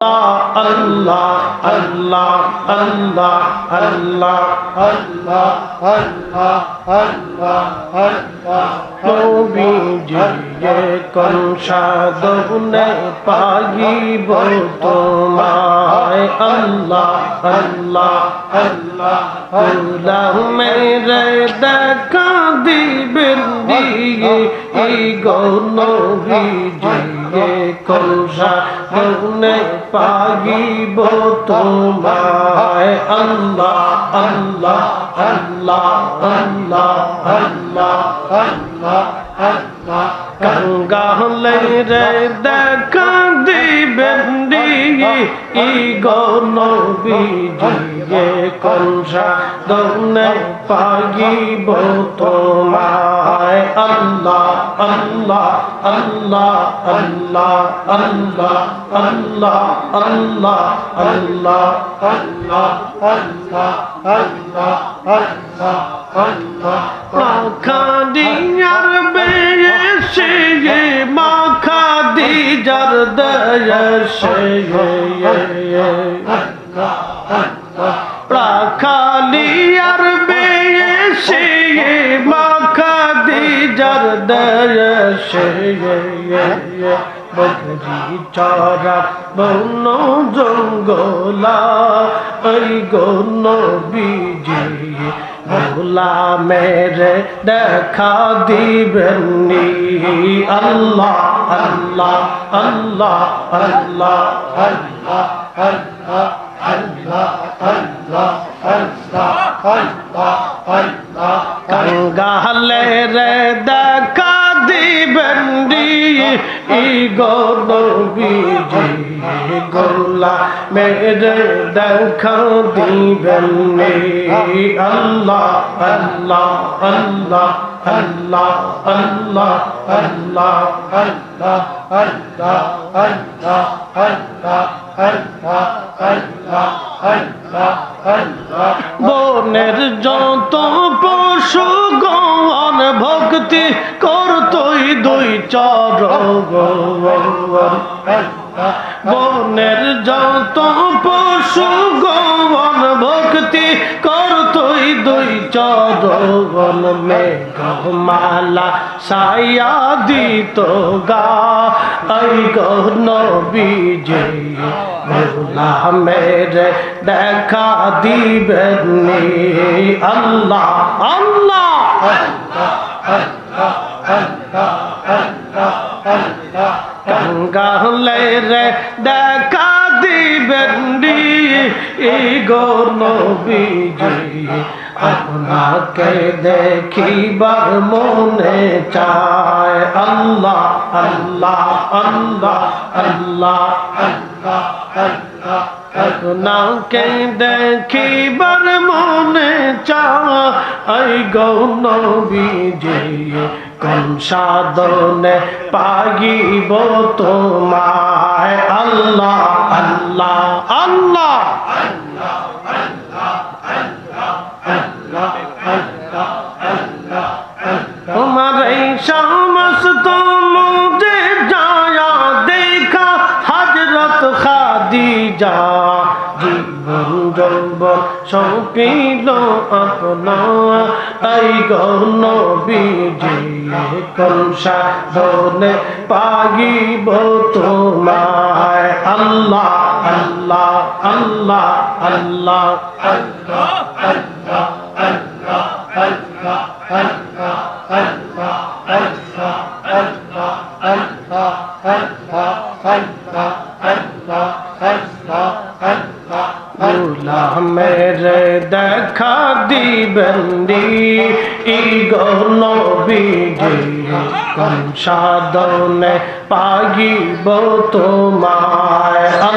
আল্লাহ আল্লাহ আল্লাহ আল্লাহ আল্লাহ আল্লাহ আল্লাহ আল্লাহ নবীজি যে কোন সাধনে পাইব তোমায় আল্লাহ আল্লাহ আল্লাহ আল্লাহ মেরে দেখা দিবেন দিয়ে গৌনবীজিকে কলসা মনে পাগিব তোমায়। আল্লাহ আল্লাহ আল্লাহ আল্লাহ আল্লাহ আল্লাহ আল্লাহ। গঙ্গা হলে রে দেখা দিবেন গনবীজিয়ে কনসা দনে পাগিব তোমায় আল্লাহ আল্লাহ আল্লাহ আল্লাহ আল্লাহ আল্লাহ আল্লাহ আল্লাহ আল্লাহ আল্লাহ আল্লাহ আল্লাহ আল্লাহ মাখাদিয়ার جرد প্রাখালি আর বেশি মাখা দি জরদ বকরি চরা বন জঙ্গলা, ওই গন বিজি ভোলা মেরে দেখা দিবেন নিয়ে اللہ اللہ اللہ اللہ اللہ اللہ کنگال کا دی بندی ای گور بیجی گلا میرے دکھا دی بندی اللہ اللہ اللہ আল্লাহ আল্লাহ আল্লাহ আল্লাহ আল্লাহ আল্লাহ আল্লাহ আল্লাহ আল্লাহ আল্লাহ আল্লাহ বনের যত পশু গণ ভক্তি করতই দুই চর বনের যত পশু গণ ভক্তি করতই দুই চরণ মেঘমালা সায়া দিত গা। এই গণ বিজয় ভোলা মেরে দেখা দিবেন আল্লাহ আল্লাহ। গঙ্গালে রে দেখা দিবেন এই গণ বিজয় আপনাকে দেখিবার মনে চায় আল্লাহ আল্লাহ আল্লাহ আল্লাহ আল্লাহ আল্লাহ আপনাকে দেখিবার মনে চাই গৌন বিজয় কোন সাধনে পাগিব তোমায় আল্লাহ আল্লাহ আল্লাহ তোমার এই সমস্ত মুজে যায়া দেখা হজরত খাদিজা, জীবন যৌবন সৌকিল আপনা এই গৌন বিজয়ে কংসা ধনে পাগিব তোমায়? আল্লাহ আল্লাহ আল্লাহ আল্লাহ আল্লাহ আল্লাহ আল্লাহ আল্লাহ আল্লাহ আল্লাহ আল্লাহ আল্লাহ আল্লাহ আল্লাহ আল্লাহ আল্লাহ আল্লাহ আল্লাহ ভোলা মেরে দেখা দিবন্দি ই গৌন বিজয় কম সাধনে পাগিব তোমায়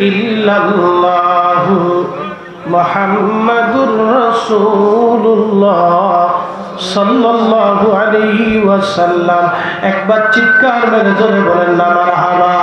ইল্লাল্লাহু মুহাম্মাদুর রাসূলুল্লাহ সাল্লাল্লাহু আলাইহি ওয়াসাল্লাম। একবার চিৎকার মেরে জোরে বলেন না মারহাবা